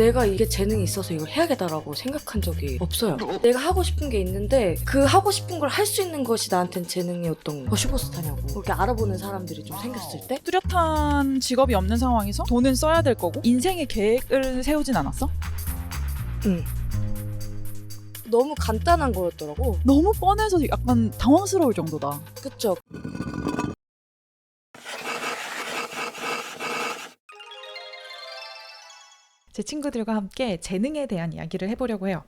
내가 이게 재능이 있어서 이걸 해야겠다라고 생각한 적이 없어요. 내가 하고 싶은 게 있는데 그 하고 싶은 걸 할 수 있는 것이 나한텐 재능이었던 거. 어, 슈퍼스타냐고. 그렇게 알아보는 사람들이 좀 생겼을 때 뚜렷한 직업이 없는 상황에서 돈은 써야 될 거고 인생의 계획을 세우진 않았어? 너무 간단한 거였더라고. 너무 뻔해서 약간 당황스러울 정도다. 그쵸? 제 친구들과 함께 재능에 대한 이야기를 해보려고 해요.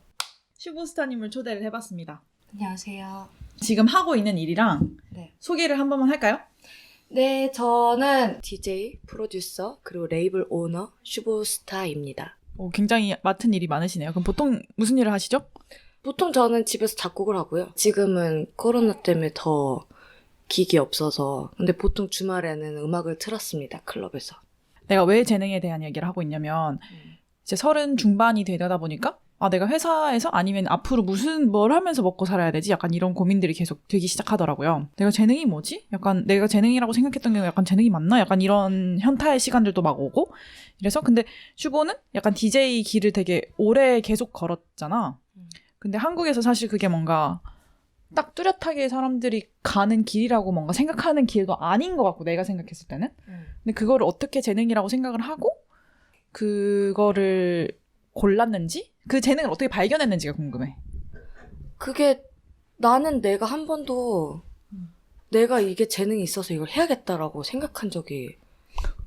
슈퍼스타님을 초대를 해봤습니다. 안녕하세요. 지금 하고 있는 일이랑 네. 소개를 한 번만 할까요? 네, 저는 DJ, 프로듀서, 그리고 레이블 오너, 슈퍼스타입니다. 어, 굉장히 맡은 일이 많으시네요. 그럼 보통 무슨 일을 하시죠? 보통 저는 집에서 작곡을 하고요. 지금은 코로나 때문에 더 기기 없어서. 근데 보통 주말에는 음악을 틀었습니다. 클럽에서. 내가 왜 재능에 대한 얘기를 하고 있냐면 음. 이제 서른 중반이 되다 보니까 아 내가 회사에서 아니면 앞으로 무슨 뭘 하면서 먹고 살아야 되지? 약간 이런 고민들이 계속 되기 시작하더라고요. 내가 재능이 뭐지? 약간 내가 재능이라고 생각했던 게 약간 재능이 맞나? 약간 이런 현타의 시간들도 막 오고 이래서 근데 슈보는 약간 DJ 길을 되게 오래 계속 걸었잖아. 음. 근데 한국에서 사실 그게 뭔가 딱 뚜렷하게 사람들이 가는 길이라고 뭔가 생각하는 길도 아닌 것 같고 내가 생각했을 때는 근데 그거를 어떻게 재능이라고 생각을 하고 그거를 골랐는지 그 재능을 어떻게 발견했는지가 궁금해. 그게 나는 내가 한 번도 음. 내가 이게 재능이 있어서 이걸 해야겠다라고 생각한 적이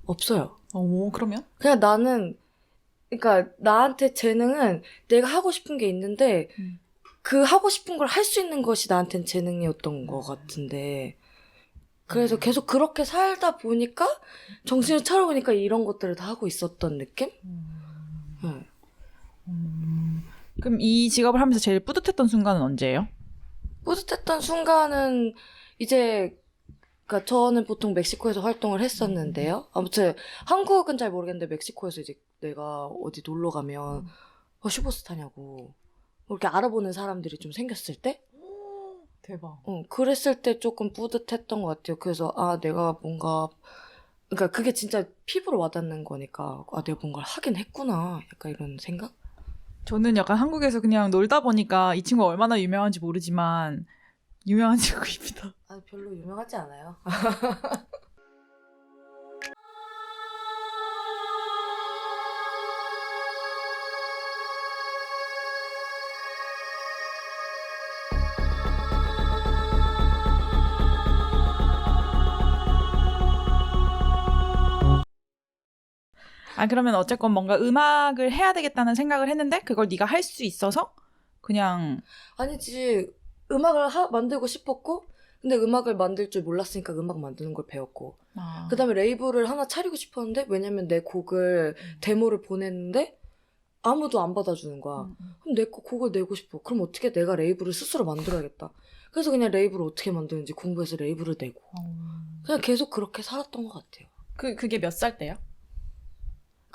없어요. 어 그러면? 그냥 나는 그러니까 나한테 재능은 내가 하고 싶은 게 있는데 음. 그 하고 싶은 걸 할 수 있는 것이 나한텐 재능이었던 것 같은데 그래서 계속 그렇게 살다 보니까 정신을 차려보니까 이런 것들을 다 하고 있었던 느낌? 응. 음, 그럼 이 직업을 하면서 제일 뿌듯했던 순간은 언제예요? 뿌듯했던 순간은 이제 그러니까 저는 보통 멕시코에서 활동을 했었는데요. 아무튼 한국은 잘 모르겠는데 멕시코에서 이제 내가 어디 놀러 가면 어, 슈퍼스타냐고 그렇게 알아보는 사람들이 좀 생겼을 때, 대박. 어, 그랬을 때 조금 뿌듯했던 것 같아요. 그래서 아 내가 뭔가 그러니까 그게 진짜 피부로 와닿는 거니까 아 내가 뭔가를 하긴 했구나 약간 이런 생각? 저는 약간 한국에서 그냥 놀다 보니까 이 친구가 얼마나 유명한지 모르지만 유명한 친구입니다. 아 별로 유명하지 않아요. 아 그러면 어쨌건 뭔가 음악을 해야 되겠다는 생각을 했는데 그걸 네가 할 수 있어서 그냥 아니지 음악을 하- 만들고 싶었고 근데 음악을 만들 줄 몰랐으니까 음악 만드는 걸 배웠고. 아, 그다음에 레이블을 하나 차리고 싶었는데 왜냐면 내 곡을 데모를 보냈는데 아무도 안 받아주는 거야. 음, 음. 그럼 내 거- 곡을 내고 싶어. 그럼 어떻게 내가 레이블을 스스로 만들어야겠다. 그래서 그냥 레이블을 어떻게 만드는지 공부해서 레이블을 내고. 어. 그냥 계속 그렇게 살았던 것 같아요. 그 그게 몇 살 때요?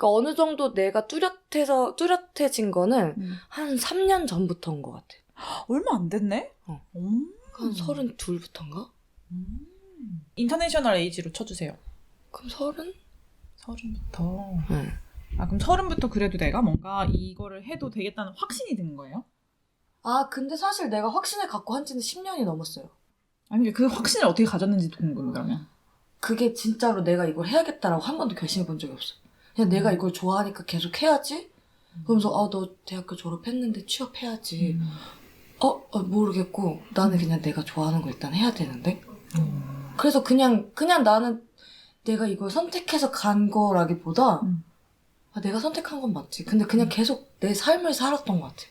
그러니까 어느 정도 내가 뚜렷해서 뚜렷해진 거는 음. 한 3년 전부터인 것 같아 얼마 안 됐네. 어. 음. 한 32부터인가? 음. 인터내셔널 에이지로 쳐주세요. 그럼 서른? 서른부터. 네. 아 그럼 서른부터 그래도 내가 뭔가 이거를 해도 되겠다는 확신이 드는 거예요? 아, 근데 사실 내가 확신을 갖고 한 지는 10년이 넘었어요. 아니 그 확신을 어떻게 가졌는지도 궁금해 그러면. 그게 진짜로 내가 이걸 해야겠다라고 한 번도 결심해 본 적이 없어. 그냥 음. 내가 이걸 좋아하니까 계속 해야지? 그러면서, 아, 너 대학교 졸업했는데 취업해야지. 음. 어, 어, 모르겠고, 나는 그냥 내가 좋아하는 거 일단 해야 되는데? 음. 그래서 그냥, 그냥 나는 내가 이걸 선택해서 간 거라기보다, 음. 아, 내가 선택한 건 맞지. 근데 그냥 계속 내 삶을 살았던 것 같아.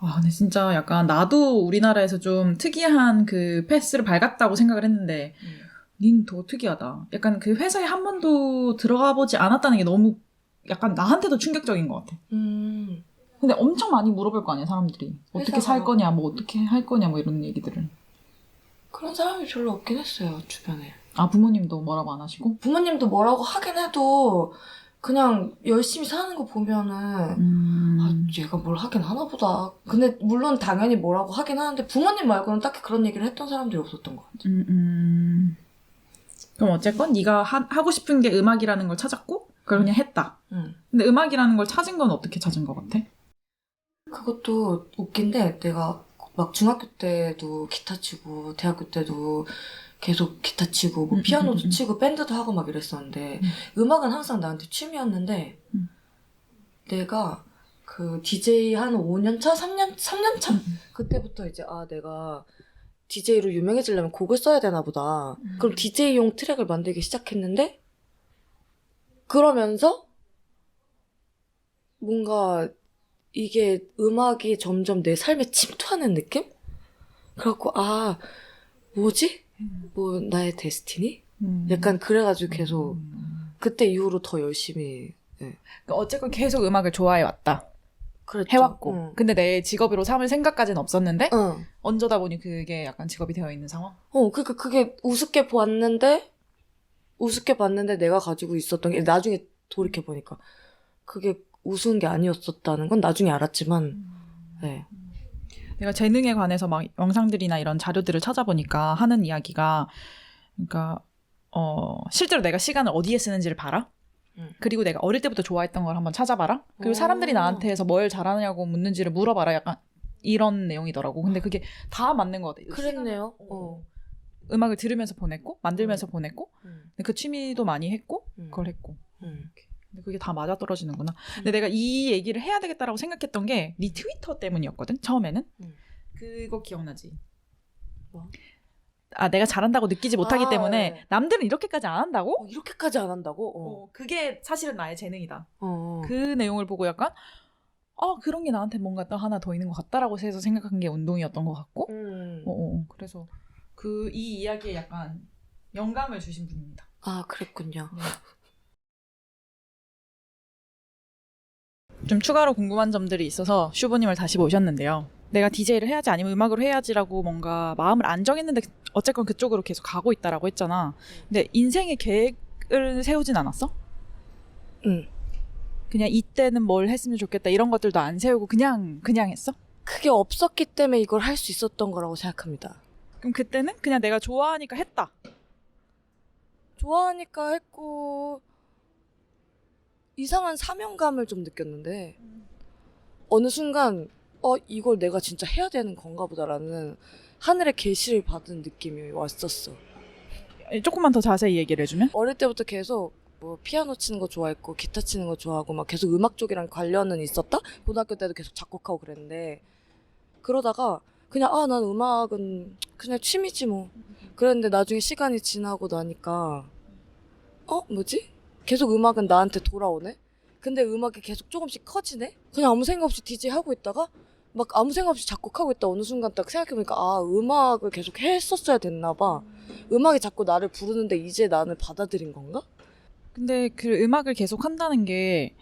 와, 근데 진짜 약간 나도 우리나라에서 좀 특이한 그 패스를 밟았다고 생각을 했는데, 닌 더 특이하다. 약간 그 회사에 한 번도 들어가 보지 않았다는 게 너무 약간 나한테도 충격적인 것 같아. 음. 근데 엄청 많이 물어볼 거 아니야, 사람들이. 어떻게 살 거냐, 뭐 어떻게 할 거냐, 뭐 이런 얘기들을. 그런 사람이 별로 없긴 했어요, 주변에. 아, 부모님도 뭐라고 안 하시고? 부모님도 뭐라고 하긴 해도 그냥 열심히 사는 거 보면은 음. 아 얘가 뭘 하긴 하나 보다. 근데 물론 당연히 뭐라고 하긴 하는데 부모님 말고는 딱히 그런 얘기를 했던 사람들이 없었던 것 같아. 음, 음. 그럼 어쨌건 네가 하, 하고 싶은 게 음악이라는 걸 찾았고, 그 그걸 그냥 했다. 응. 근데 음악이라는 걸 찾은 건 어떻게 찾은 것 같아? 그것도 웃긴데 내가 막 중학교 때도 기타 치고 대학교 때도 계속 기타 치고 뭐 음, 피아노도 음, 음, 음. 치고 밴드도 하고 막 이랬었는데 음. 음. 악은 항상 나한테 취미였는데 음. 내가 그 DJ 한 5년 차, 3년 3년 차 음. 그때부터 이제 아 내가 DJ로 유명해지려면 곡을 써야 되나 보다. 음. 그럼 DJ용 트랙을 만들기 시작했는데 그러면서 뭔가 이게 음악이 점점 내 삶에 침투하는 느낌? 그래갖고 아 뭐지? 뭐 나의 데스티니? 음. 약간 그래가지고 계속 음. 그때 이후로 더 열심히 그러니까 어쨌건 계속 음악을 좋아해 왔다. 그랬죠. 해왔고. 응. 근데 내 직업으로 삼을 생각까지는 없었는데 응. 얹어다 보니 그게 약간 직업이 되어 있는 상황. 어, 그니까 그게 우습게 봤는데, 우습게 봤는데 내가 가지고 있었던 게, 나중에 돌이켜 보니까, 그게 우스운 게 아니었었다는 건 나중에 알았지만, 네. 내가 재능에 관해서 막 영상들이나 이런 자료들을 찾아보니까 하는 이야기가 그러니까 어 실제로 내가 시간을 어디에 쓰는지를 봐라. 음. 그리고 내가 어릴 때부터 좋아했던 걸 한번 찾아봐라. 그리고 오. 사람들이 나한테서 뭘 잘하느냐고 묻는지를 물어봐라. 약간 이런 내용이더라고. 근데 그게 다 맞는 것 같아. 그랬네요. 시간- 어. 음악을 들으면서 보냈고 만들면서 보냈고 음, 그 취미도 많이 했고 음, 그걸 했고 음. 근데 그게 다 맞아 떨어지는구나. 근데 내가 이 얘기를 해야 되겠다라고 생각했던 게 네 트위터 때문이었거든. 처음에는 음. 그거 기억나지? 뭐? 아 내가 잘한다고 느끼지 못하기 아, 때문에 네. 남들은 이렇게까지 안 한다고? 어, 이렇게까지 안 한다고? 어. 어, 그게 사실은 나의 재능이다. 어. 그 내용을 보고 약간 아 그런 게 나한테 뭔가 또 하나 더 있는 것 같다라고 해서 생각한 게 운동이었던 것 같고. 음. 어, 어, 그래서 그 이 이야기에 약간 영감을 주신 분입니다. 아, 그랬군요. 좀 추가로 궁금한 점들이 있어서 슈보님을 다시 모셨는데요. 내가 DJ를 해야지 아니면 음악으로 해야지라고 뭔가 마음을 안 정했는데 어쨌건 그쪽으로 계속 가고 있다라고 했잖아. 근데 인생의 계획을 세우진 않았어? 응. 그냥 이때는 뭘 했으면 좋겠다 이런 것들도 안 세우고 그냥 그냥 했어? 그게 없었기 때문에 이걸 할 수 있었던 거라고 생각합니다. 그럼 그때는 그냥 내가 좋아하니까 했다. 좋아하니까 했고, 이상한 사명감을 좀 느꼈는데, 어느 순간 어 이걸 내가 진짜 해야 되는 건가 보다라는 하늘의 계시를 받은 느낌이 왔었어. 조금만 더 자세히 얘기를 해주면? 어릴 때부터 계속 뭐 피아노 치는 거 좋아했고 기타 치는 거 좋아하고 막 계속 음악 쪽이랑 관련은 있었다. 고등학교 때도 계속 작곡하고 그랬는데 그러다가 그냥 아 난 음악은 그냥 취미지 뭐. 그랬는데 나중에 시간이 지나고 나니까 어 뭐지? 계속 음악은 나한테 돌아오네. 근데 음악이 계속 조금씩 커지네. 그냥 아무 생각 없이 DJ 하고 있다가 막 아무 생각 없이 작곡하고 있다 어느 순간 딱 생각해보니까 아 음악을 계속 했었어야 됐나 봐. 음악이 자꾸 나를 부르는데 이제 나는 받아들인 건가? 근데 그 음악을 계속 한다는 게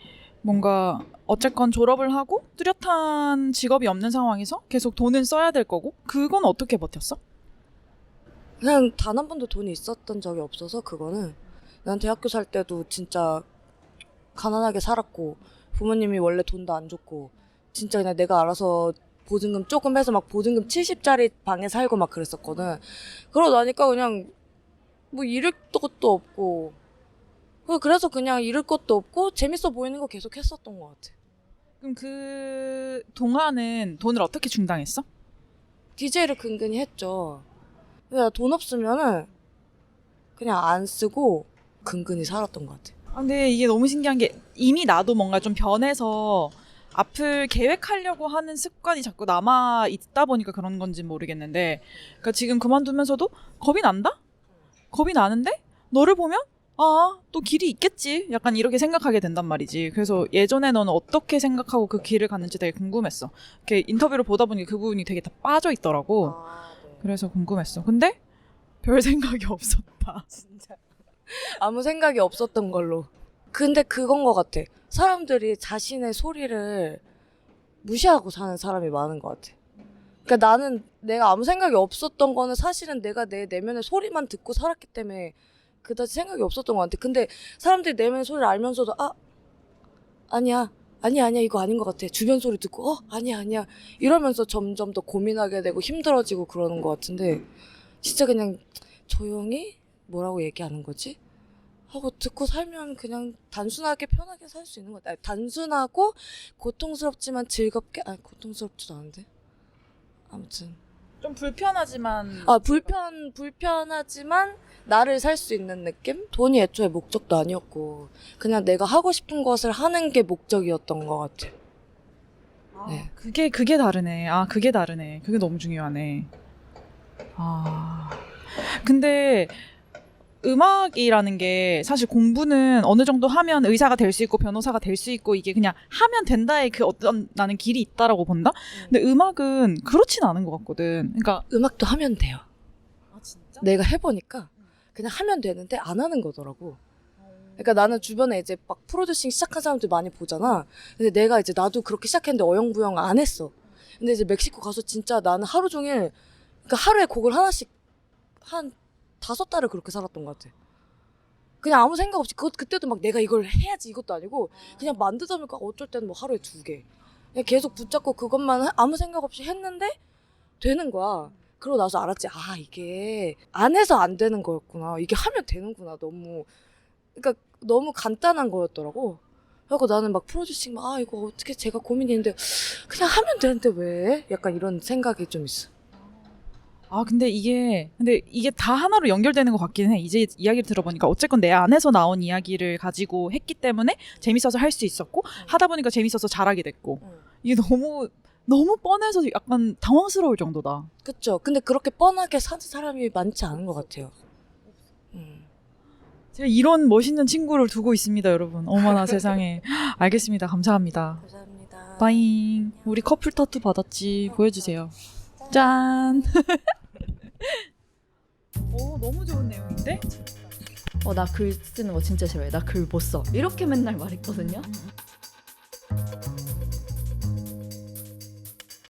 뭔가 어쨌건 졸업을 하고 뚜렷한 직업이 없는 상황에서 계속 돈은 써야 될 거고 그건 어떻게 버텼어? 그냥 단 한 번도 돈이 있었던 적이 없어서 그거는 난 대학교 살 때도 진짜 가난하게 살았고 부모님이 원래 돈도 안 줬고 진짜 그냥 내가 알아서 보증금 조금 해서 막 보증금 70짜리 방에 살고 막 그랬었거든. 그러고 나니까 그냥 뭐 잃을 것도 없고 그래서 그냥 잃을 것도 없고 재밌어 보이는 거 계속 했었던 것 같아. 그럼 그 동안은 돈을 어떻게 충당했어? DJ를 근근히 했죠. 그냥 돈 없으면은 그냥 안 쓰고 근근히 살았던 것 같아. 아, 근데 이게 너무 신기한 게 이미 나도 뭔가 좀 변해서 앞을 계획하려고 하는 습관이 자꾸 남아 있다 보니까 그런 건지 모르겠는데 그러니까 지금 그만두면서도 겁이 난다? 겁이 나는데 너를 보면 아, 또 길이 있겠지. 약간 이렇게 생각하게 된단 말이지. 그래서 예전에 너는 어떻게 생각하고 그 길을 갔는지 되게 궁금했어. 이렇게 인터뷰를 보다 보니 그 부분이 되게 다 빠져 있더라고. 아, 네. 그래서 궁금했어. 근데 별 생각이 없었다. 진짜 아무 생각이 없었던 걸로. 근데 그건 것 같아. 사람들이 자신의 소리를 무시하고 사는 사람이 많은 것 같아. 그러니까 나는 내가 아무 생각이 없었던 거는 사실은 내가 내 내면의 소리만 듣고 살았기 때문에 그다지 생각이 없었던 것 같아. 근데 사람들이 내면의 소리를 알면서도 아 아니야 아니야 아니야 이거 아닌 것 같아. 주변 소리 듣고 어 아니야 아니야 이러면서 점점 더 고민하게 되고 힘들어지고 그러는 것 같은데 진짜 그냥 조용히 뭐라고 얘기하는 거지? 하고 듣고 살면 그냥 단순하게 편하게 살 수 있는 것 같아. 아니, 단순하고 고통스럽지만 즐겁게 아니 고통스럽지도 않은데. 아무튼 좀 불편하지만 아 불편 불편하지만 나를 살 수 있는 느낌? 돈이 애초에 목적도 아니었고 그냥 내가 하고 싶은 것을 하는 게 목적이었던 것 같아. 아, 네. 그게 그게 다르네. 아 그게 다르네. 그게 너무 중요하네. 아 근데 음악이라는 게 사실 공부는 어느 정도 하면 의사가 될 수 있고 변호사가 될 수 있고 이게 그냥 하면 된다의 그 어떤 나는 길이 있다라고 본다. 근데 음악은 그렇진 않은 것 같거든. 그러니까 음악도 하면 돼요. 아 진짜? 내가 해보니까 그냥 하면 되는데 안 하는 거더라고. 그러니까 나는 주변에 이제 막 프로듀싱 시작한 사람들 많이 보잖아. 근데 내가 이제 나도 그렇게 시작했는데 어영부영 안 했어. 근데 이제 멕시코 가서 진짜 나는 하루 종일 그러니까 하루에 곡을 하나씩 한 다섯 달을 그렇게 살았던 것 같아. 그냥 아무 생각 없이 그것 그때도 막 내가 이걸 해야지 이것도 아니고 그냥 만들다 보니까 어쩔 때는 뭐 하루에 두 개. 그냥 계속 붙잡고 그것만 하- 아무 생각 없이 했는데 되는 거야. 그러고 나서 알았지. 아 이게 안 해서 안 되는 거였구나. 이게 하면 되는구나. 너무 그러니까 너무 간단한 거였더라고. 그래고 나는 막 프로듀싱 막 아 이거 어떻게 제가 고민했는데 그냥 하면 되는데 왜? 약간 이런 생각이 좀 있어. 아 근데 이게 근데 이게 다 하나로 연결되는 것 같긴 해. 이제 이야기를 들어보니까 어쨌건 내 안에서 나온 이야기를 가지고 했기 때문에 재밌어서 할 수 있었고 하다 보니까 재밌어서 잘하게 됐고 이게 너무 너무 뻔해서 약간 당황스러울 정도다. 그쵸. 근데 그렇게 뻔하게 사는 사람이 많지 않은 것 같아요. 음. 제가 이런 멋있는 친구를 두고 있습니다, 여러분. 어머나 세상에. 알겠습니다. 감사합니다. 감사합니다. 빠잉. 우리 커플 타투 받았지. 보여주세요. 짠. 오 너무 좋은 내용인데? 어, 나 글 쓰는 거 진짜 싫어해. 나 글 못 써. 이렇게 맨날 말했거든요.